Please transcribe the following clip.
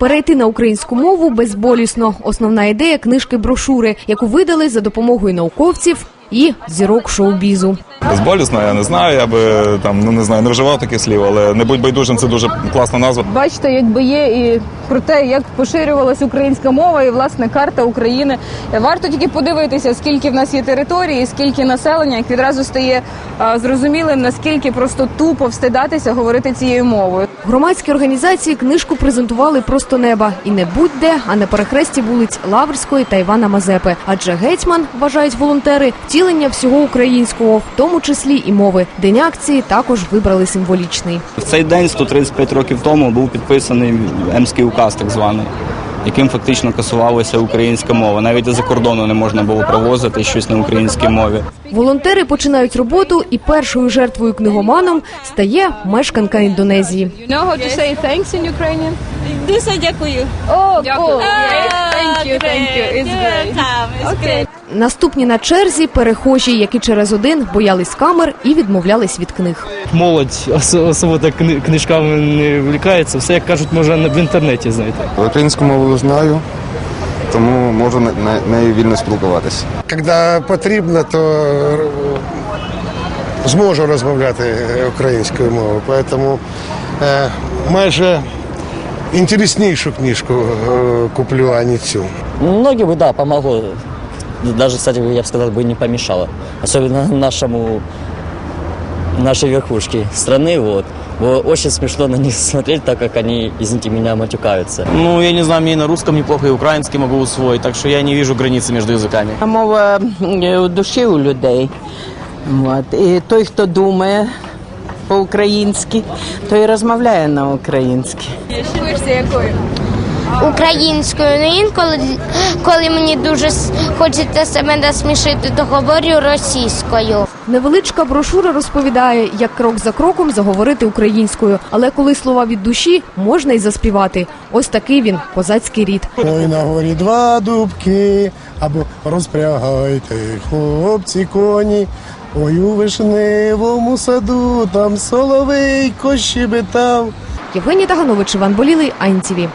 Перейти на українську мову безболісно. Основна ідея книжки брошури, яку видали за допомогою науковців і зірок шоу-бізу. Безболісно, я не знаю. Я би там ну не знаю, не вживав таких слів, але не будь байдужим це дуже класна назва. Бачите, якби є і про те, як поширювалась українська мова, і власне карта України. Варто тільки подивитися, скільки в нас є території, скільки населення, як відразу стає а, зрозумілим, наскільки просто тупо встидатися говорити цією мовою. Громадські організації книжку презентували просто неба і не будь-де, а на перехресті вулиць Лаврської та Івана Мазепи. Адже гетьман вважають волонтери втілення всього українського, в тому числі і мови. День акції також вибрали символічний. В цей день, 135 років тому, був підписаний Емський указ, так званий, яким фактично касувалася українська мова. Навіть за кордону не можна було провозити щось на українській мові. Волонтери починають роботу, і першою жертвою книгоманом стає мешканка Індонезії. Дуже дякую. Oh, Дякую. Thank you, thank you. It's great. Окей. Наступні на черзі перехожі, які через один боялись камер і відмовлялись від книг. молодь ос- особливо так кни- книжками не влікається. Все, як кажуть, можна в інтернеті знайти. Українську мову знаю, тому можу не- не- нею вільно спілкуватися. Коли потрібно, то е, зможу розмовляти українською мовою. Тому е, майже інтереснішу книжку е, куплю, а не цю. Многим бы, да, помогло. Даже, кстати, я бы сказал, бы не помешало. Особенно нашему, нашей верхушке страны, вот. Было очень смешно на них смотреть, так как они, извините меня, матюкаются. Ну, я не знаю, мне и на русском неплохо, и украинский могу усвоить, так что я не вижу границы между языками. Мова е, у душі у людей. От. І той, хто думає по-українськи, той і розмовляє на українськи. Українською. Ну інколи, коли мені дуже хочеться себе насмішити, то говорю російською. Невеличка брошура розповідає, як крок за кроком заговорити українською, але коли слова від душі, можна й заспівати. Ось такий він козацький рід. Ой, на горі два дубки, або розпрягайте, хлопці коні. Ой, у вишневому саду, там соловейко щебетав. Євгеній Таганович, Іван Болілий, Айн ТІВІ.